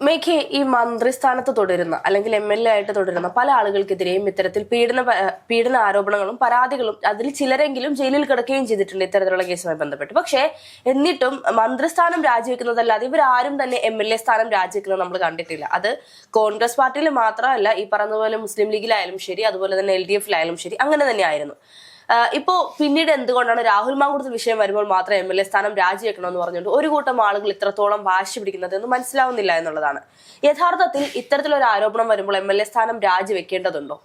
മേഘെ ഈ മന്ത്രിസ്ഥാനത്ത് തുടരുന്ന അല്ലെങ്കിൽ എം എൽ എ ആയിട്ട് തുടരുന്ന പല ആളുകൾക്കെതിരെയും ഇത്തരത്തിൽ പീഡന പീഡന ആരോപണങ്ങളും പരാതികളും അതിൽ ചിലരെങ്കിലും ജയിലിൽ കിടക്കുകയും ചെയ്തിട്ടുണ്ട് ഇത്തരത്തിലുള്ള കേസുമായി ബന്ധപ്പെട്ട്. പക്ഷേ എന്നിട്ടും മന്ത്രിസ്ഥാനം രാജിവെക്കുന്നതല്ലാതെ ഇവരാരും തന്നെ എം എൽ എ സ്ഥാനം രാജിവെക്കുന്നത് നമ്മൾ കണ്ടിട്ടില്ല. അത് കോൺഗ്രസ് പാർട്ടിയിൽ മാത്രമല്ല ഈ പറഞ്ഞതുപോലെ മുസ്ലിം ലീഗിലായാലും ശരി അതുപോലെ തന്നെ എൽ ഡി എഫിലായാലും ശരി അങ്ങനെ തന്നെയായിരുന്നു ഇപ്പോ പിന്നീട് എന്തുകൊണ്ടാണ് രാഹുൽ മാങ്കുടത്ത് വിഷയം വരുമ്പോൾ മാത്രം എം എൽ എ സ്ഥാനം രാജിവെക്കണമെന്ന് പറഞ്ഞുകൊണ്ട് ഒരു കൂട്ടം ആളുകൾ ഇത്രത്തോളം വാശി പിടിക്കുന്നത് എന്ന് മനസ്സിലാവുന്നില്ല എന്നുള്ളതാണ്. യഥാർത്ഥത്തിൽ ഇത്തരത്തിലൊരു ആരോപണം വരുമ്പോൾ എം എൽ എ സ്ഥാനം രാജിവെക്കേണ്ടതുണ്ടോ?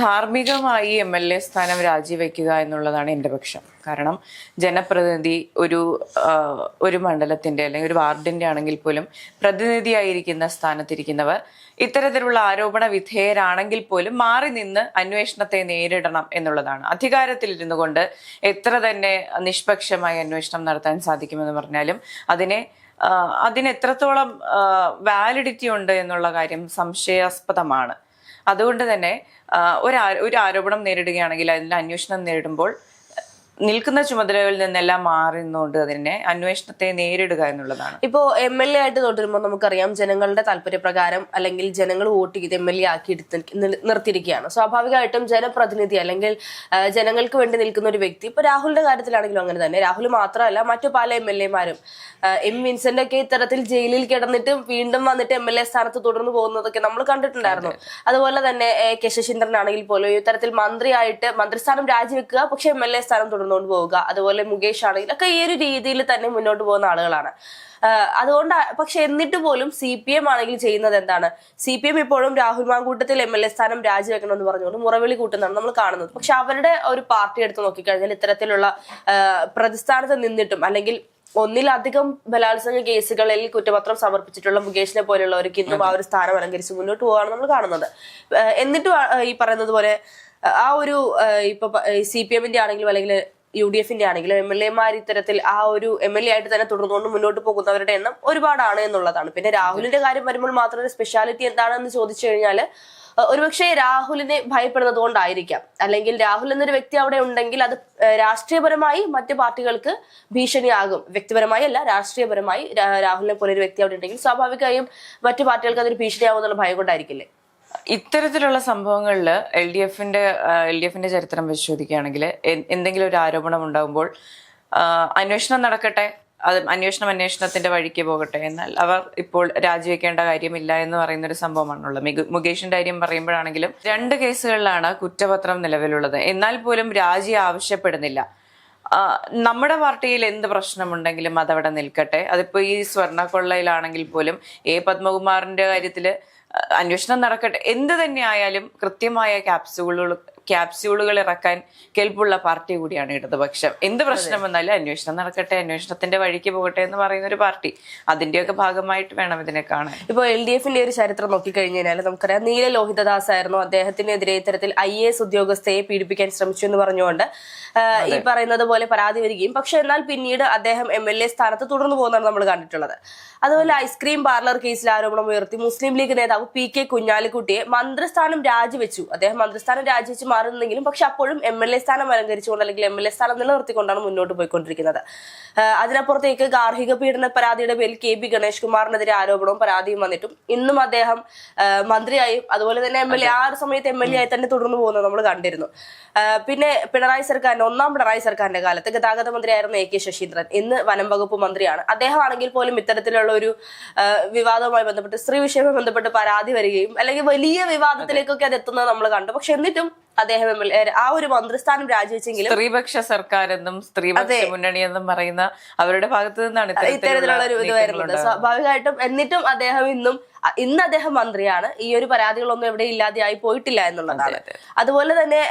ധാർമ്മികമായി എം എൽ എ സ്ഥാനം രാജിവെക്കുക എന്നുള്ളതാണ് എന്റെ പക്ഷം. കാരണം ജനപ്രതിനിധി ഒരു ഒരു മണ്ഡലത്തിന്റെ അല്ലെങ്കിൽ ഒരു വാർഡിന്റെ ആണെങ്കിൽ പോലും പ്രതിനിധിയായിരിക്കുന്ന സ്ഥാനത്തിരിക്കുന്നവർ ഇത്തരത്തിലുള്ള ആരോപണ വിധേയരാണെങ്കിൽ പോലും മാറി നിന്ന് അന്വേഷണത്തെ നേരിടണം എന്നുള്ളതാണ്. അധികാരത്തിലിരുന്നു കൊണ്ട് എത്ര തന്നെ നിഷ്പക്ഷമായി അന്വേഷണം നടത്താൻ സാധിക്കുമെന്ന് പറഞ്ഞാലും അതിനെ അതിനെത്രത്തോളം വാലിഡിറ്റി ഉണ്ട് എന്നുള്ള കാര്യം സംശയാസ്പദമാണ്. അതുകൊണ്ട് തന്നെ ഒരു ഒരു ആരോപണം നേരിടുകയാണെങ്കിൽ അതിൽ അന്വേഷണം നേരിടുമ്പോൾ നിൽക്കുന്ന ചുമതലകളിൽ നിന്നെല്ലാം മാറി നിന്നുകൊണ്ട് അതിനെ അന്വേഷണത്തെ നേരിടുക എന്നുള്ളതാണ്. ഇപ്പോ എം എൽ എ ആയിട്ട് തുടരുമ്പോൾ നമുക്കറിയാം ജനങ്ങളുടെ താല്പര്യപ്രകാരം അല്ലെങ്കിൽ ജനങ്ങൾ വോട്ട് ചെയ്ത് എം എൽ എ ആക്കി എടുത്ത് നിർ- നിർത്തിയിരിക്കുകയാണ്. സ്വാഭാവികമായിട്ടും ജനപ്രതിനിധി അല്ലെങ്കിൽ ജനങ്ങൾക്ക് വേണ്ടി നിൽക്കുന്ന ഒരു വ്യക്തി ഇപ്പൊ രാഹുലിന്റെ കാര്യത്തിലാണെങ്കിലും അങ്ങനെ തന്നെ. രാഹുൽ മാത്രമല്ല മറ്റു പല എം എൽ എമാരും എം വിൻസെന്റ് ഒക്കെ ഇത്തരത്തിൽ ജയിലിൽ കിടന്നിട്ട് വീണ്ടും വന്നിട്ട് എം എൽ എ സ്ഥാനത്ത് തുടർന്ന് പോകുന്നതൊക്കെ നമ്മൾ കണ്ടിട്ടുണ്ടായിരുന്നു. അതുപോലെ തന്നെ കെ ശശീന്ദ്രൻ ആണെങ്കിൽ പോലും ഇത്തരത്തിൽ മന്ത്രിയായിട്ട് മന്ത്രിസ്ഥാനം രാജിവെക്കുക പക്ഷെ എം എൽ എ സ്ഥാനം തുടർന്നുകൊണ്ട് പോവുക. അതുപോലെ മുകേഷ് ആണെങ്കിൽ ഒക്കെ ഈ ഒരു രീതിയിൽ തന്നെ മുന്നോട്ട് പോകുന്ന ആളുകളാണ്. അതുകൊണ്ട് പക്ഷെ എന്നിട്ട് പോലും സി പി എം ആണെങ്കിൽ ചെയ്യുന്നത് എന്താണ്? സി പി എം ഇപ്പോഴും Rahul Mankoottathil M L A സ്ഥാനം രാജിവെക്കണമെന്ന് പറഞ്ഞുകൊണ്ട് മുറവിളി കൂട്ടുന്നതാണ് നമ്മൾ കാണുന്നത്. പക്ഷെ അവരുടെ ഒരു പാർട്ടി എടുത്ത് നോക്കിക്കഴിഞ്ഞാൽ ഇത്തരത്തിലുള്ള പ്രതിസ്ഥാനത്ത് നിന്നിട്ടും അല്ലെങ്കിൽ ഒന്നിലധികം ബലാത്സംഗ കേസുകളിൽ കുറ്റപത്രം സമർപ്പിച്ചിട്ടുള്ള മുകേഷിനെ പോലെയുള്ളവർക്ക് ഇന്നും ആ ഒരു സ്ഥാനം അലങ്കരിച്ച് മുന്നോട്ട് പോവാണ് നമ്മൾ കാണുന്നത്. എന്നിട്ടും ഈ പറയുന്നത് പോലെ ആ ഒരു ഇപ്പൊ സി പി എമ്മിന്റെ ആണെങ്കിലും അല്ലെങ്കിൽ യു ഡി എഫിന്റെ ആണെങ്കിലും എം എൽ എമാർ ഇത്തരത്തിൽ ആ ഒരു എം എൽ എ ആയിട്ട് തന്നെ തുടർന്നുകൊണ്ട് മുന്നോട്ട് പോകുന്നവരുടെ എണ്ണം ഒരുപാടാണ് എന്നുള്ളതാണ്. പിന്നെ രാഹുലിന്റെ കാര്യം വരുമ്പോൾ മാത്രം സ്പെഷ്യാലിറ്റി എന്താണെന്ന് ചോദിച്ചു കഴിഞ്ഞാൽ ഒരുപക്ഷെ രാഹുലിനെ ഭയപ്പെടുന്നത് കൊണ്ടായിരിക്കാം. അല്ലെങ്കിൽ രാഹുൽ എന്നൊരു വ്യക്തി അവിടെ ഉണ്ടെങ്കിൽ അത് രാഷ്ട്രീയപരമായി മറ്റു പാർട്ടികൾക്ക് ഭീഷണിയാകും. വ്യക്തിപരമായി അല്ല രാഷ്ട്രീയപരമായി രാഹുലിനെ പോലെ ഒരു വ്യക്തി അവിടെ ഉണ്ടെങ്കിൽ സ്വാഭാവികമായും മറ്റു പാർട്ടികൾക്ക് അതൊരു ഭീഷണിയാകും എന്നുള്ള ഭയം കൊണ്ടായിരിക്കില്ലേ? ഇത്തരത്തിലുള്ള സംഭവങ്ങളിൽ എൽ ഡി എഫിന്റെ എൽ ഡി എഫിന്റെ ചരിത്രം പരിശോധിക്കുകയാണെങ്കിൽ എന്തെങ്കിലും ഒരു ആരോപണം ഉണ്ടാകുമ്പോൾ അന്വേഷണം നടക്കട്ടെ അത് അന്വേഷണം അന്വേഷണത്തിന്റെ വഴിക്ക് പോകട്ടെ എന്നാൽ അവർ ഇപ്പോൾ രാജിവെക്കേണ്ട കാര്യമില്ല എന്ന് പറയുന്ന ഒരു സംഭവമാണുള്ളത് മുകേഷിന്റെ കാര്യം പറയുമ്പോഴാണെങ്കിലും രണ്ട് കേസുകളിലാണ് കുറ്റപത്രം നിലവിലുള്ളത്. എന്നാൽ പോലും രാജി ആവശ്യപ്പെടുന്നില്ല. നമ്മുടെ പാർട്ടിയിൽ എന്ത് പ്രശ്നമുണ്ടെങ്കിലും അതവിടെ നിൽക്കട്ടെ. അതിപ്പോ ഈ സ്വർണക്കൊള്ളയിലാണെങ്കിൽ പോലും എ പത്മകുമാറിന്റെ കാര്യത്തിൽ ആ, അന്വേഷണം നടക്കട്ടെ. എന്ത് തന്നെ ആയാലും കൃത്യമായ ക്യാപ്സ്യൂളുകൾ ക്യാപ്സ്യൂളുകൾ ഇറക്കാൻ കെൽപ്പുള്ള പാർട്ടി കൂടിയാണ് ഇടതുപക്ഷം. എന്ത് പ്രശ്നം വന്നാലും അന്വേഷണം നടക്കട്ടെ അന്വേഷണത്തിന്റെ വഴിക്ക് പോകട്ടെ എന്ന് പറയുന്ന ഒരു പാർട്ടി. അതിന്റെയൊക്കെ ഭാഗമായിട്ട് വേണം ഇതിനെ കാണാൻ. ഇപ്പോൾ എൽ ഡി എഫിന്റെ ഒരു ചരിത്രം നോക്കിക്കഴിഞ്ഞാൽ നമുക്കറിയാം നീല ലോഹിതദാസ് ആയിരുന്നു അദ്ദേഹത്തിനെതിരെ ഇത്തരത്തിൽ ഐ എ എസ് ഉദ്യോഗസ്ഥയെ പീഡിപ്പിക്കാൻ ശ്രമിച്ചു എന്ന് പറഞ്ഞുകൊണ്ട് ഈ പറയുന്നത് പോലെ പരാതി വരികയും പക്ഷെ എന്നാൽ പിന്നീട് അദ്ദേഹം എം എൽ എ സ്ഥാനത്ത് തുടർന്നു പോകുന്നതാണ് നമ്മൾ കണ്ടിട്ടുള്ളത്. അതുപോലെ ഐസ്ക്രീം പാർലർ കേസിൽ ആരോപണം ഉയർത്തി മുസ്ലിം ലീഗ് നേതാവ് പി കെ കുഞ്ഞാലിക്കുട്ടിയെ മന്ത്രിസ്ഥാനം രാജിവെച്ചു. അദ്ദേഹം മന്ത്രിസ്ഥാനം രാജിവെച്ച് മാറുന്നെങ്കിലും പക്ഷെ അപ്പോഴും എം എൽ എ സ്ഥാനം അലങ്കരിച്ചുകൊണ്ട് അല്ലെങ്കിൽ എം എൽ എ സ്ഥാനം നിലനിർത്തിക്കൊണ്ടാണ് മുന്നോട്ട് പോയിക്കൊണ്ടിരിക്കുന്നത്. അതിനപ്പുറത്തേക്ക് ഗാർഹിക പീഡന പരാതിയുടെ പേരിൽ കെ ബി ഗണേഷ് കുമാറിനെതിരെ ആരോപണവും പരാതിയും വന്നിട്ടും ഇന്നും അദ്ദേഹം മന്ത്രിയായി അതുപോലെ തന്നെ എം എൽ എ ആ ഒരു സമയത്ത് എം എൽ എ ആയി തന്നെ തുടർന്നു പോകുന്നത് നമ്മൾ കണ്ടിരുന്നു. പിന്നെ പിണറായി സർക്കാരിന്റെ ഒന്നാം പിണറായി സർക്കാരിന്റെ കാലത്ത് ഗതാഗത മന്ത്രിയായിരുന്ന എ കെ ശശീന്ദ്രൻ ഇന്ന് വനം വകുപ്പ് മന്ത്രിയാണ്. അദ്ദേഹം ആണെങ്കിൽ പോലും ഇത്തരത്തിലുള്ള ഒരു വിവാദവുമായി ബന്ധപ്പെട്ട് സ്ത്രീ വിഷയവുമായി ബന്ധപ്പെട്ട് പരാതി വരികയും അല്ലെങ്കിൽ വലിയ വിവാദത്തിലേക്കൊക്കെ അത് എത്തുന്നത് നമ്മൾ കണ്ടു. പക്ഷെ എന്നിട്ടും അദ്ദേഹം ആ ഒരു മന്ത്രിസ്ഥാനം രാജിവെച്ചെങ്കിലും സ്ത്രീപക്ഷ സർക്കാർ എന്നും സ്ത്രീപക്ഷ മുന്നണി എന്നും പറയുന്ന അവരുടെ ഭാഗത്ത് നിന്നാണ് ഇത്തരത്തിലുള്ള ഒരു ഇത് വരുന്നത് സ്വാഭാവികമായിട്ടും എന്നിട്ടും അദ്ദേഹം ഇന്നും ഇന്ന് അദ്ദേഹം മന്ത്രിയാണ്. ഈ ഒരു പരാതികളൊന്നും എവിടെ ഇല്ലാതെയായി പോയിട്ടില്ല എന്നുള്ളതാണ്. അതുപോലെ തന്നെ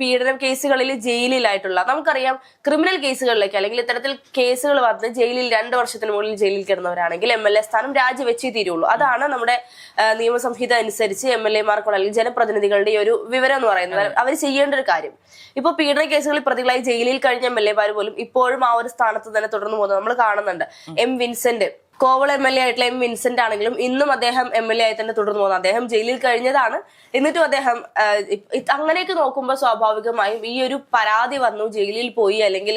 പീഡനം കേസുകളിൽ ജയിലിലായിട്ടുള്ള നമുക്കറിയാം ക്രിമിനൽ കേസുകളിലേക്ക് അല്ലെങ്കിൽ ഇത്തരത്തിൽ കേസുകൾ വന്ന് ജയിലിൽ രണ്ട് വർഷത്തിന് മുകളിൽ ജയിലിൽ കിടന്നവരാണെങ്കിൽ എം എൽ എ സ്ഥാനം രാജിവെച്ചേ തീരുള്ളൂ. അതാണ് നമ്മുടെ നിയമസംഹിത അനുസരിച്ച് എം എൽ എമാർക്കുള്ള അല്ലെങ്കിൽ ജനപ്രതിനിധികളുടെ ഒരു വിവരം എന്ന് പറയുന്നത്. അവർ ചെയ്യേണ്ട ഒരു കാര്യം. ഇപ്പൊ പീഡന കേസുകളിൽ പ്രതികളായി ജയിലിൽ കഴിഞ്ഞ എം എൽ എമാർ പോലും ഇപ്പോഴും ആ ഒരു സ്ഥാനത്ത് തന്നെ തുടർന്നു പോകുന്നത് നമ്മൾ കാണുന്നുണ്ട്. എം വിൻസെന്റ് കോവള എം എൽ എ ആയിട്ടുള്ള എം വിൻസെന്റ് ആണെങ്കിലും ഇന്നും അദ്ദേഹം എം എൽ എ ആയി തന്നെ തുടർന്നു പോകുന്നു. അദ്ദേഹം ജയിലിൽ കഴിഞ്ഞതാണ്. എന്നിട്ടും അദ്ദേഹം അങ്ങനെയൊക്കെ നോക്കുമ്പോൾ സ്വാഭാവികമായും ഈ ഒരു പരാതി വന്നു. ജയിലിൽ പോയി അല്ലെങ്കിൽ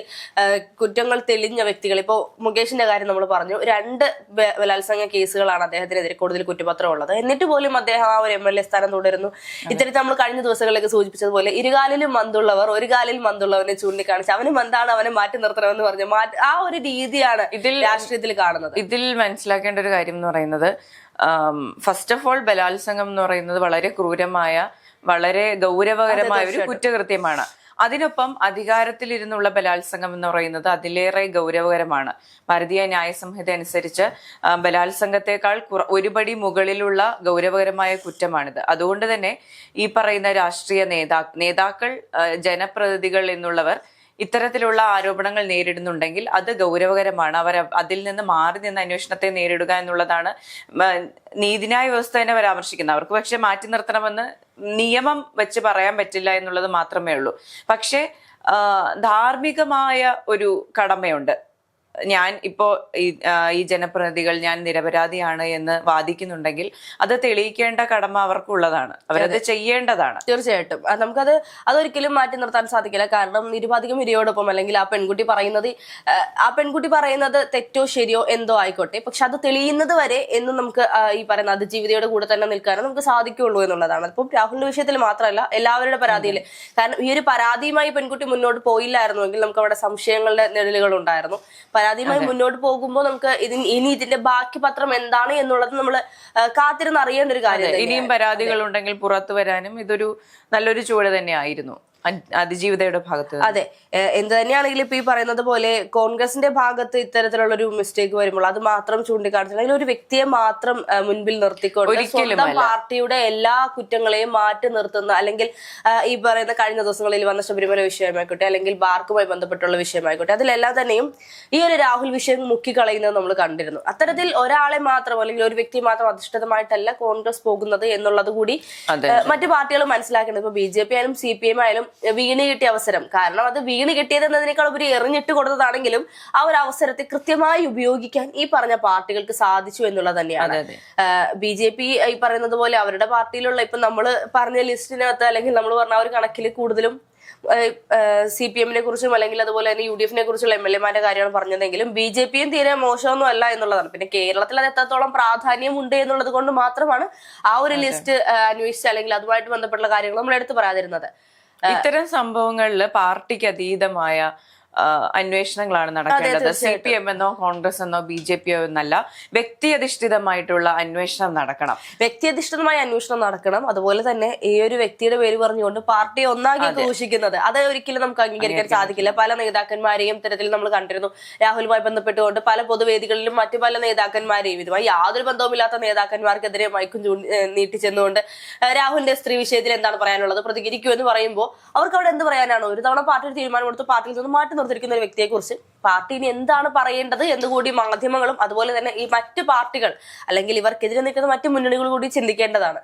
കുറ്റങ്ങൾ തെളിഞ്ഞ വ്യക്തികൾ. ഇപ്പോൾ മുകേഷിന്റെ കാര്യം നമ്മൾ പറഞ്ഞു. രണ്ട് ബലാത്സംഗ കേസുകളാണ് അദ്ദേഹത്തിനെതിരെ കൂടുതൽ കുറ്റപത്രം ഉള്ളത്. എന്നിട്ട് പോലും അദ്ദേഹം ആ ഒരു എം എൽ എ സ്ഥാനം തുടരുന്നു. ഇത്തരത്തിൽ നമ്മൾ കഴിഞ്ഞ ദിവസങ്ങളിലേക്ക് സൂചിപ്പിച്ചതുപോലെ ഇരുകാലിലും മന്തുള്ളവർ ഒരു കാലിൽ മന്തുള്ളവനെ ചൂണ്ടിക്കാണിച്ച് അവന് മന്താണ് അവനെ മാറ്റി നിർത്തണമെന്ന് പറഞ്ഞു ആ ഒരു രീതിയാണ് ഇതിൽ രാഷ്ട്രീയത്തിൽ കാണുന്നത്. ഇതിൽ മനസ്സിലാക്കേണ്ട ഒരു കാര്യം എന്ന് പറയുന്നത് ഫസ്റ്റ് ഓഫ് ഓൾ ബലാത്സംഗം എന്ന് പറയുന്നത് വളരെ ക്രൂരമായ വളരെ ഗൗരവകരമായ ഒരു കുറ്റകൃത്യമാണ്. അതിനൊപ്പം അധികാരത്തിലിരുന്നുള്ള ബലാത്സംഗം എന്ന് പറയുന്നത് അതിലേറെ ഗൗരവകരമാണ്. ഭാരതീയ ന്യായ സംഹിത അനുസരിച്ച് ബലാത്സംഗത്തെക്കാൾ ഒരുപടി മുകളിലുള്ള ഗൗരവകരമായ കുറ്റമാണിത്. അതുകൊണ്ട് തന്നെ ഈ പറയുന്ന രാഷ്ട്രീയ നേതാ നേതാക്കൾ ജനപ്രതിനിധികൾ എന്നുള്ളവർ ഇത്തരത്തിലുള്ള ആരോപണങ്ങൾ നേരിടുന്നുണ്ടെങ്കിൽ അത് ഗൗരവകരമാണ്. അവർ അതിൽ നിന്ന് മാറി നിന്ന് അന്വേഷണത്തെ നേരിടുക എന്നുള്ളതാണ് നീതിന്യായ വ്യവസ്ഥ തന്നെ പരാമർശിക്കുന്നത്. അവർക്ക് പക്ഷെ മാറ്റി നിർത്തണമെന്ന് നിയമം വെച്ച് പറയാൻ പറ്റില്ല എന്നുള്ളത് മാത്രമേ ഉള്ളൂ. പക്ഷേ ധാർമ്മികമായ ഒരു കടമയുണ്ട്. ഞാൻ ഇപ്പോ ഈ ജനപ്രതികൾ ജനപ്രതിനിധികൾ ഞാൻ നിരപരാധിയാണ് എന്ന് വാദിക്കുന്നുണ്ടെങ്കിൽ അത് തെളിയിക്കേണ്ട കടമ അവർക്കുള്ളതാണ്. അവരത് ചെയ്യേണ്ടതാണ്. തീർച്ചയായിട്ടും. നമുക്കത് അതൊരിക്കലും മാറ്റി നിർത്താൻ സാധിക്കില്ല. കാരണം നിരുപാധികം ഇരയോടൊപ്പം അല്ലെങ്കിൽ ആ പെൺകുട്ടി പറയുന്നത് ആ, പെൺകുട്ടി പറയുന്നത് തെറ്റോ ശരിയോ എന്തോ ആയിക്കോട്ടെ. പക്ഷെ അത് തെളിയുന്നത് വരെ എന്ന് നമുക്ക് ഈ പറയുന്ന അതിജീവിതയുടെ കൂടെ തന്നെ നിൽക്കാനും നമുക്ക് സാധിക്കുള്ളൂ എന്നുള്ളതാണ്. അപ്പം രാഹുലിന്റെ വിഷയത്തിൽ മാത്രമല്ല എല്ലാവരുടെ പരാതിയിൽ കാരണം ഈ ഒരു പരാതിയുമായി പെൺകുട്ടി മുന്നോട്ട് പോയില്ലായിരുന്നു എങ്കിൽ നമുക്ക് അവിടെ സംശയങ്ങളുടെ നിഴലുകൾ ഉണ്ടായിരുന്നു. പരാതിയുമായി മുന്നോട്ട് പോകുമ്പോൾ നമുക്ക് ഇതിന് ഇനി ഇതിന്റെ ബാക്കി പത്രം എന്താണ് എന്നുള്ളത് നമ്മൾ കാത്തിരുന്ന് അറിയേണ്ട ഒരു കാര്യം ഇനിയും പരാതികൾ ഉണ്ടെങ്കിൽ പുറത്തു വരാനും ഇതൊരു നല്ലൊരു ചുവട് തന്നെയായിരുന്നു. അതിജീവിതയുടെ ഭാഗത്ത് അതെ. എന്ത് തന്നെയാണെങ്കിലും ഇപ്പൊ ഈ പറയുന്നത് പോലെ കോൺഗ്രസിന്റെ ഭാഗത്ത് ഇത്തരത്തിലുള്ള ഒരു മിസ്റ്റേക്ക് വരുമ്പോൾ അത് മാത്രം ചൂണ്ടിക്കാണിച്ചില്ല ഒരു വ്യക്തിയെ മാത്രം മുൻപിൽ നിർത്തിക്കൊണ്ട് സ്വന്തം പാർട്ടിയുടെ എല്ലാ കുറ്റങ്ങളെയും മാറ്റി നിർത്തുന്ന അല്ലെങ്കിൽ ഈ പറയുന്ന കഴിഞ്ഞ ദിവസങ്ങളിൽ വന്ന ശബരിമല വിഷയമായിക്കോട്ടെ അല്ലെങ്കിൽ ബാർക്കുമായി ബന്ധപ്പെട്ടുള്ള വിഷയമായിക്കോട്ടെ അതിലെല്ലാം തന്നെയും ഈ ഒരു രാഹുൽ വിഷയം മുക്കിക്കളയുന്നത് നമ്മൾ കണ്ടിരുന്നു. അത്തരത്തിൽ ഒരാളെ മാത്രം അല്ലെങ്കിൽ ഒരു വ്യക്തി മാത്രം അധിഷ്ഠിതമായിട്ടല്ല കോൺഗ്രസ് പോകുന്നത് എന്നുള്ളത് കൂടി മറ്റു പാർട്ടികൾ മനസ്സിലാക്കേണ്ടത്. ഇപ്പൊ ബി ജെ പി ആയാലും സി പി എം ആയാലും വീണ് കിട്ടിയ അവസരം. കാരണം അത് വീണ് കിട്ടിയത് എന്നതിനേക്കാൾ ഉപരി എറിഞ്ഞിട്ട് കൊടുത്തതാണെങ്കിലും ആ ഒരു അവസരത്തെ കൃത്യമായി ഉപയോഗിക്കാൻ ഈ പറഞ്ഞ പാർട്ടികൾക്ക് സാധിച്ചു എന്നുള്ളത് തന്നെയാണ്. ബി ജെ പി ഈ പറയുന്നത് പോലെ അവരുടെ പാർട്ടിയിലുള്ള ഇപ്പൊ നമ്മൾ പറഞ്ഞ ലിസ്റ്റിനകത്ത് അല്ലെങ്കിൽ നമ്മൾ പറഞ്ഞ ഒരു കണക്കിൽ കൂടുതലും സി പി എമ്മിനെ കുറിച്ചും അല്ലെങ്കിൽ അതുപോലെ തന്നെ യു ഡി എഫിനെ കുറിച്ചുള്ള എം എൽ എമാരുടെ കാര്യമാണ് പറഞ്ഞതെങ്കിലും ബി ജെ പിയും തീരെ മോശമൊന്നും അല്ല എന്നുള്ളതാണ്. പിന്നെ കേരളത്തിൽ അത് എത്രത്തോളം പ്രാധാന്യമുണ്ട് എന്നുള്ളത് കൊണ്ട് മാത്രമാണ് ആ ഒരു ലിസ്റ്റ് അന്വേഷിച്ച് അല്ലെങ്കിൽ അതുമായിട്ട് ബന്ധപ്പെട്ടുള്ള കാര്യങ്ങൾ നമ്മൾ എടുത്തു പറയാതിരുന്നത്. ഇത്തരം സംഭവങ്ങളിൽ പാർട്ടിക്ക് അതീതമായ അന്വേഷണങ്ങളാണ് നടക്കേണ്ടത്. സി പി എം എന്നോ കോൺഗ്രസ് എന്നോ ബി ജെ പിയോ എന്നല്ല വ്യക്തിയധിഷ്ഠിതമായിട്ടുള്ള അന്വേഷണം നടക്കണം. വ്യക്തിയധിഷ്ഠിതമായ അന്വേഷണം നടക്കണം. അതുപോലെ തന്നെ ഈ ഒരു വ്യക്തിയുടെ പേര് പറഞ്ഞുകൊണ്ട് പാർട്ടി ഒന്നാകെ ഘോഷിക്കുന്നത്. അത് ഒരിക്കലും നമുക്ക് അംഗീകരിക്കാൻ സാധിക്കില്ല. പല നേതാക്കന്മാരെയും ഇത്തരത്തിൽ നമ്മൾ കണ്ടിരുന്നു. രാഹുലുമായി ബന്ധപ്പെട്ടുകൊണ്ട് പല പൊതുവേദികളിലും മറ്റു പല നേതാക്കന്മാരെയും ഇതുമായി യാതൊരു ബന്ധവുമില്ലാത്ത നേതാക്കന്മാർക്കെതിരെ ഏഹ് നീട്ടിച്ചെന്നുകൊണ്ട് രാഹുലിന്റെ സ്ത്രീ വിഷയത്തിൽ എന്താണ് പറയാനുള്ളത്? പ്രതികരിക്കൂ എന്ന് പറയുമ്പോൾ അവർക്ക് അവിടെ എന്ത് പറയാനാണ്? ഒരു തവണ പാർട്ടി തീരുമാനം കൊടുത്ത് പാർട്ടിയിൽ നിന്ന് മാറ്റി നിർത്തിയിരിക്കുന്ന ഒരു വ്യക്തിയെക്കുറിച്ച് പാർട്ടി ഇനി എന്താണ് പറയേണ്ടത് എന്ന് കൂടി മാധ്യമങ്ങളും അതുപോലെ തന്നെ ഈ മറ്റു പാർട്ടികൾ അല്ലെങ്കിൽ ഇവർക്കെതിരെ നിൽക്കുന്ന മറ്റു മുന്നണികൾ കൂടി ചിന്തിക്കേണ്ടതാണ്.